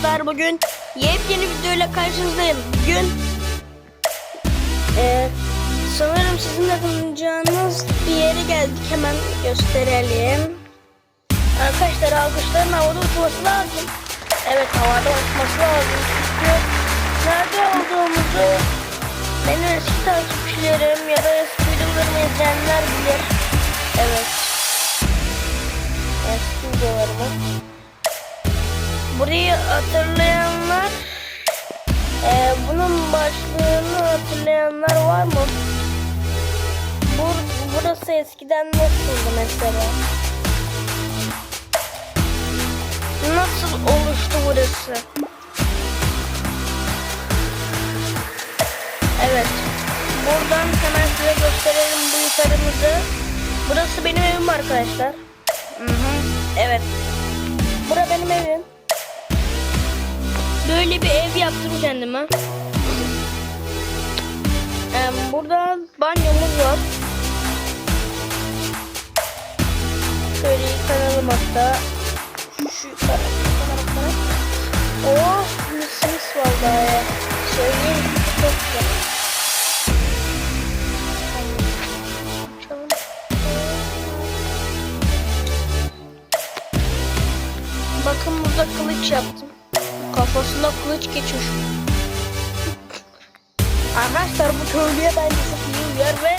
arkadaşlar bugün yepyeni videoyla karşınızdayım. Bugün eee, sanırım sizin de tanıyacağınız bir yere geldik. Hemen gösterelim. Arkadaşlar alkışların havada uçması lazım. Evet havada uçması lazım. Çünkü nerede olduğumuzu benim eski takipçilerim ya da eski videolarımı izleyenler bilir. Evet. Eski videolarımı. Burayı hatırlayanlar eee, bunun başlığını hatırlayanlar var mı? Bur burası eskiden nasıldı mesela? Nasıl oluştu burası? Evet. Buradan hemen size gösterelim bu yukarımızı. Burası benim evim arkadaşlar. Hı hı. Evet. Bura benim evim. Böyle bir ev yaptım kendime. Ee, burada banyomuz var. Şöyle yıkanalım hatta. Şu yukarı. Oh mis mis vallahi. Söyleyeyim çok güzel. Bakın burada kılıç yaptım. Kafasında kılıç geçiyor. Arkadaşlar bu köylüye bence çok iyi uyar ve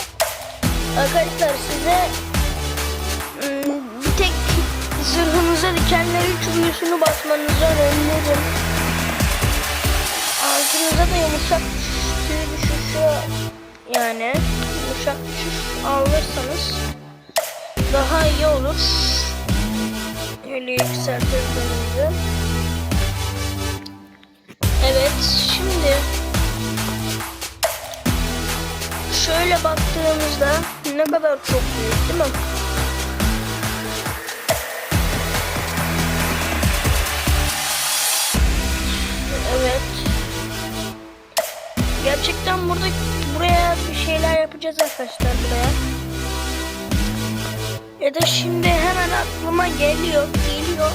arkadaşlar size ım, bir tek zırhınıza dikenler üç büyüsünü basmanızı öneririm. Ağzınıza da yumuşak tüy düşüşü yani yumuşak düşüş alırsanız daha iyi olur. Öyle yükseltiriz önümüzü. Evet şimdi şöyle baktığımızda ne kadar çok büyük değil mi? Evet. Gerçekten burada buraya bir şeyler yapacağız arkadaşlar buraya. Ya da şimdi hemen aklıma geliyor, geliyor.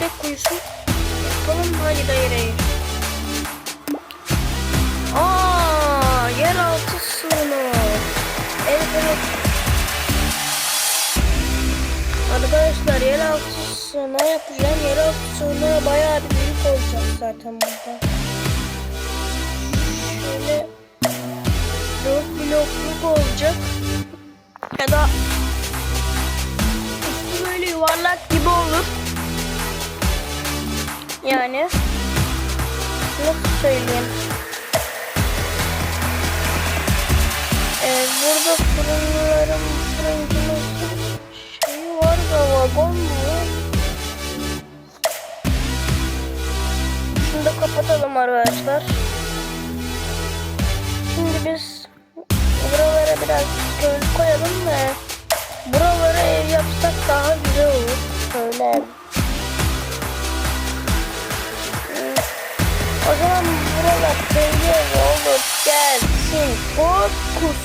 Bebek kuyusu yapalım. Hayır hayır hayır. Aa, yeraltı. Evet evet. Arkadaşlar yeraltı sığınağı yapacağım. Yeraltı sığınağı bayağı bir büyük olacak zaten burada. Şöyle 4 blokluk olacak. Ya da üstü böyle yuvarlak gibi olur. Yani nasıl söyleyeyim? Ee, burada fırınlarım, fırıncımızın şeyi var da vagon mu? Şunu da kapatalım arkadaşlar. Şimdi biz buralara biraz göl koyalım ve buralara ev yapsak daha güzel olur. Şöyle. O zaman buralar evi olur. Gelsin. Fokus.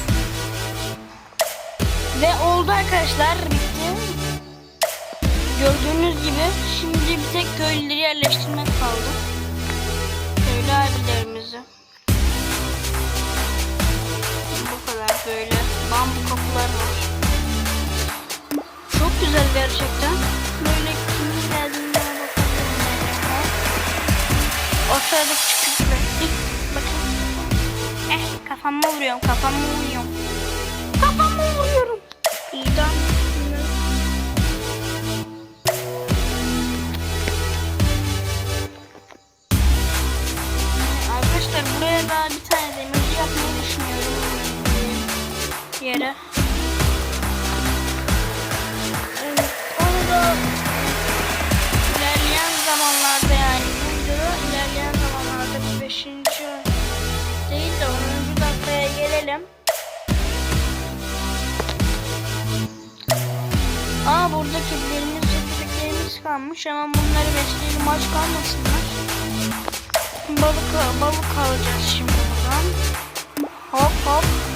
Ve oldu arkadaşlar. Bitti. Gördüğünüz gibi şimdi bir tek köylüleri yerleştirmek kaldı. Köylü abilerimizi. Bu kadar böyle bambu kapılar var. Çok güzel gerçekten. O sırada küçük bir Bakın. Eh kafamı vuruyorum kafamı vuruyorum. Kafamı vuruyorum. İdam. Arkadaşlar buraya daha bir tane demirci yapmayı düşünüyorum. Yere. Aa burada kedilerimiz ve köpeklerimiz kalmış ama bunları besleyelim aç kalmasınlar. Balık, balık alacağız şimdi buradan. Hop hop.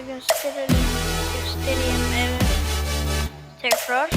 şöyle gösterelim. Göstereyim evet. Tekrar.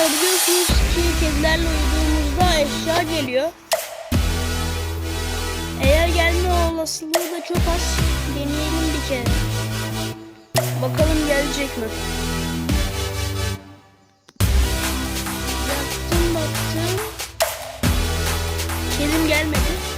Arkadaşlar biliyorsunuz ki kedilerle uyuduğumuzda eşya geliyor. Eğer gelme olasılığı da çok az. Deneyelim bir kere. Bakalım gelecek mi? Baktım baktım. Kedim gelmedi.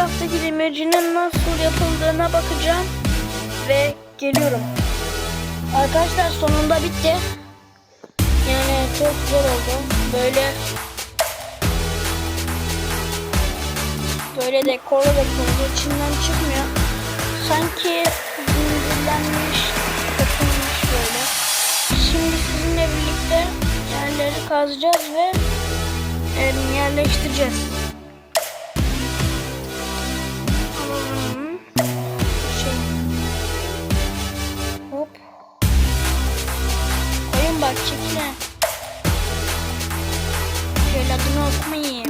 Minecraft'taki demircinin nasıl yapıldığına bakacağım ve geliyorum. Arkadaşlar sonunda bitti. Yani çok güzel oldu. Böyle böyle dekorlu dekorlu içinden çıkmıyor. Sanki zincirlenmiş, takılmış böyle. Şimdi sizinle birlikte yerleri kazacağız ve yerleştireceğiz. Bak çekile. Şöyle adını okumayayım.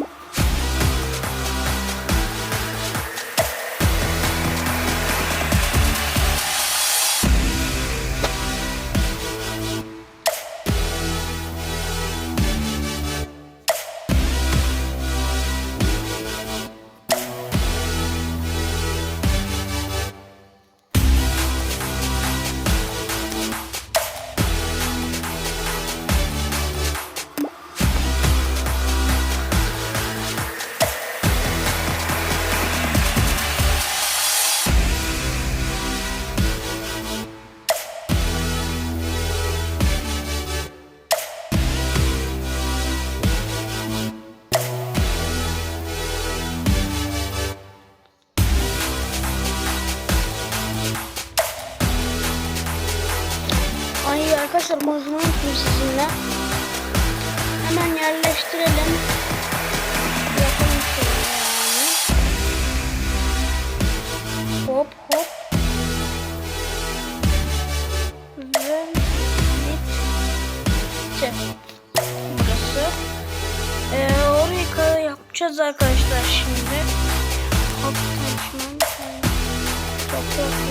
Arkadaşlar konuşmayı unuttum sizinle. Hemen yerleştirelim. Yapalım şöyle. Hop hop. Ve bitti. Burası. Ee, orayı ka- yapacağız arkadaşlar şimdi. Hop tanışmam. Toprak yapalım. Aldık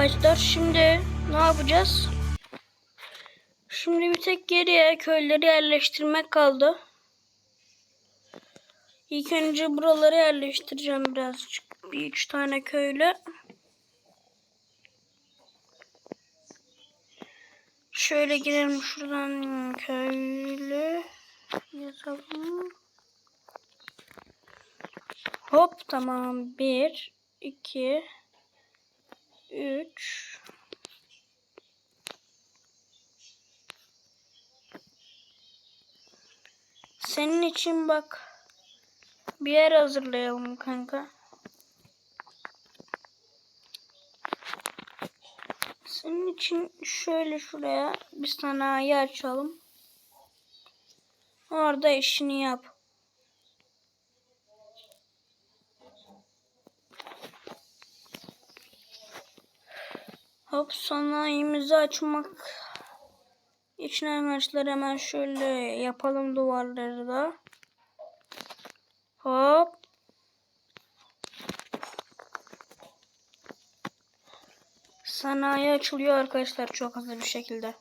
Arkadaşlar şimdi ne yapacağız? Şimdi bir tek geriye köyleri yerleştirmek kaldı. İlk önce buraları yerleştireceğim birazcık. Bir üç tane köylü. Şöyle girelim şuradan köylü yazalım. Hop tamam. Bir, iki, üç. Senin için bak bir yer hazırlayalım kanka. Senin için şöyle şuraya bir sanayi açalım. Orada işini yap. Hop sanayimizi açmak için amaçlar hemen şöyle yapalım duvarları da. Hop. Sanayi açılıyor arkadaşlar çok hızlı bir şekilde.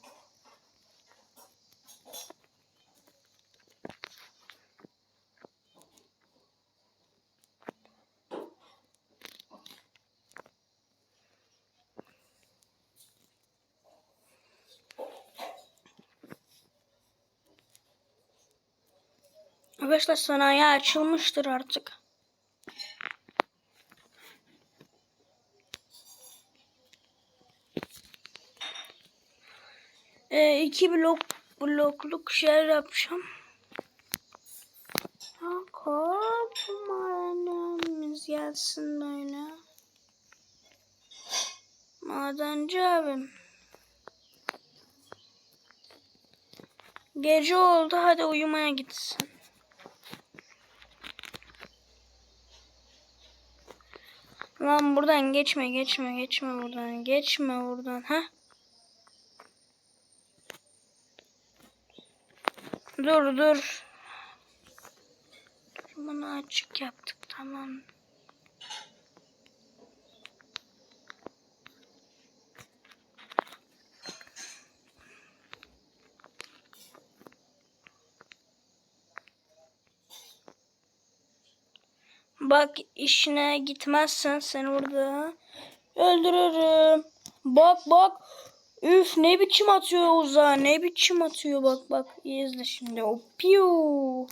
Arkadaşlar sanayi açılmıştır artık. Ee, iki blok blokluk şeyler yapacağım. Korkmanımız gelsin böyle. Madenci abim. Gece oldu hadi uyumaya gitsin. Lan buradan geçme geçme geçme buradan geçme buradan ha. Dur dur. Bunu açık yaptık tamam. Bak işine gitmezsen seni burada öldürürüm. Bak bak. Üf ne biçim atıyor uzağa ne biçim atıyor bak bak iyi şimdi o piu.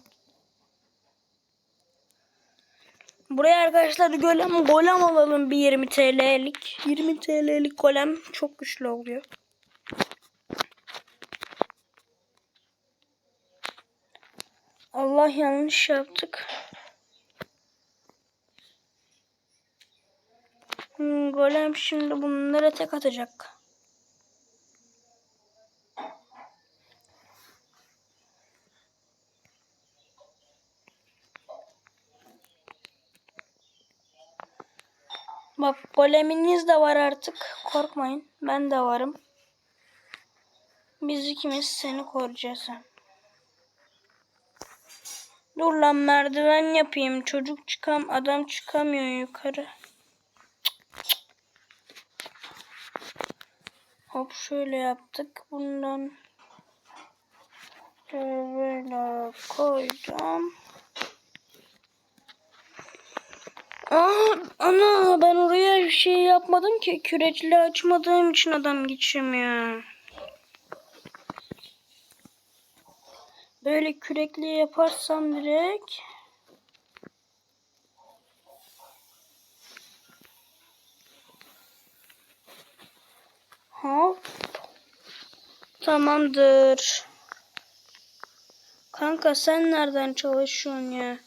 Buraya arkadaşlar golem golem alalım bir 20 TL'lik. 20 TL'lik golem çok güçlü oluyor. Allah yanlış yaptık. Hmm, golem şimdi bunlara tek atacak. Bak goleminiz de var artık. Korkmayın. Ben de varım. Biz ikimiz seni koruyacağız. Dur lan merdiven yapayım. Çocuk çıkam, adam çıkamıyor yukarı. Hop şöyle yaptık. Bundan böyle koydum. Aa, ana ben oraya bir şey yapmadım ki. Küreçli açmadığım için adam geçemiyor. Böyle kürekli yaparsam direkt. Hop. Tamamdır. Kanka sen nereden çalışıyorsun ya?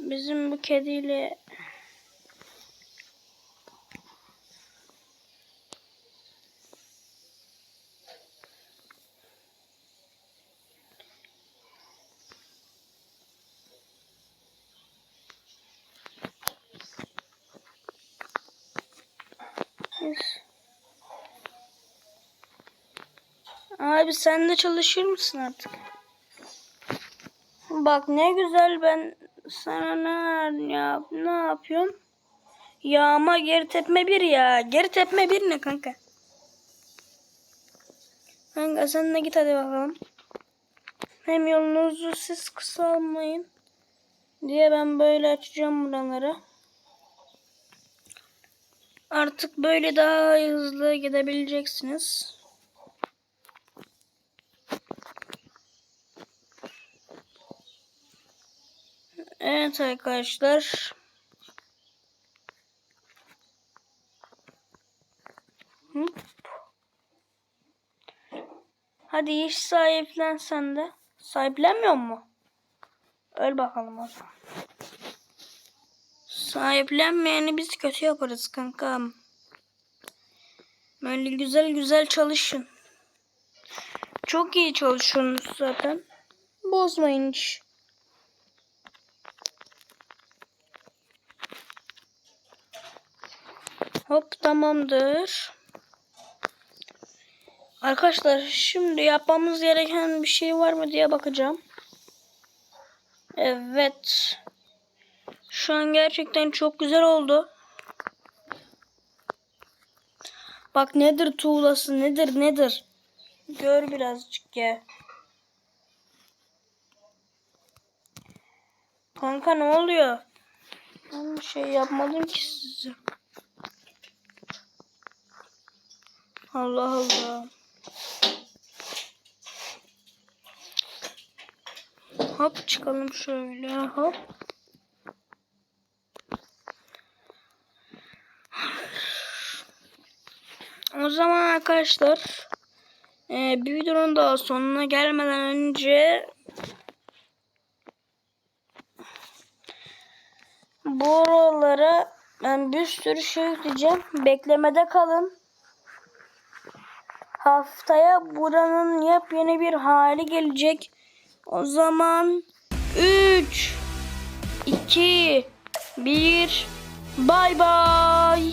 Bizim bu kediyle Abi sen de çalışır mısın artık? Bak ne güzel ben sana ne yap ne yapıyorum? Ya ama geri tepme bir ya. Geri tepme bir ne kanka? Kanka sen de git hadi bakalım. Hem yolunuzu siz kısalmayın diye ben böyle açacağım buraları. Artık böyle daha hızlı gidebileceksiniz. Evet arkadaşlar. Hop. Hadi iş sahiplen sen de. Sahiplenmiyor mu? Öl bakalım o zaman. Sahiplenmeyeni biz kötü yaparız kankam. Böyle güzel güzel çalışın. Çok iyi çalışıyorsunuz zaten. Bozmayın hiç. Hop tamamdır. Arkadaşlar şimdi yapmamız gereken bir şey var mı diye bakacağım. Evet. Şu an gerçekten çok güzel oldu. Bak nedir tuğlası nedir nedir. Gör birazcık ya. Kanka ne oluyor? Ben bir şey yapmadım ki size. Allah Allah. Hop çıkalım şöyle hop. O zaman arkadaşlar e, bir videonun daha sonuna gelmeden önce buralara ben bir sürü şey yükleyeceğim. Beklemede kalın. Haftaya buranın yepyeni bir hali gelecek. O zaman 3 2 1 Bay bay.